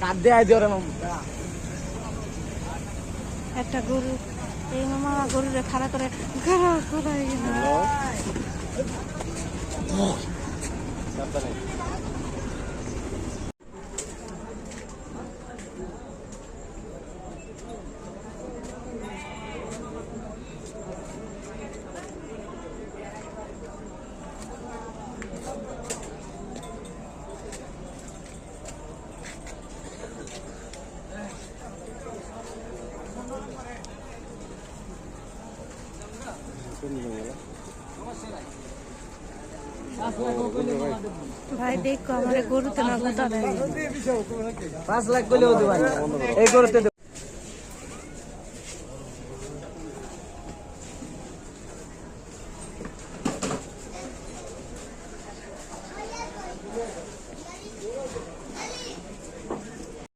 কাট দিয়ে আই দিও রে মামু। একটা গরু। এই মামা গরুরে খাড়া করে খাড়া ভাই দেখো আমার গরুতে না পাঁচ লাখ কইলেও দিবাই এই করতে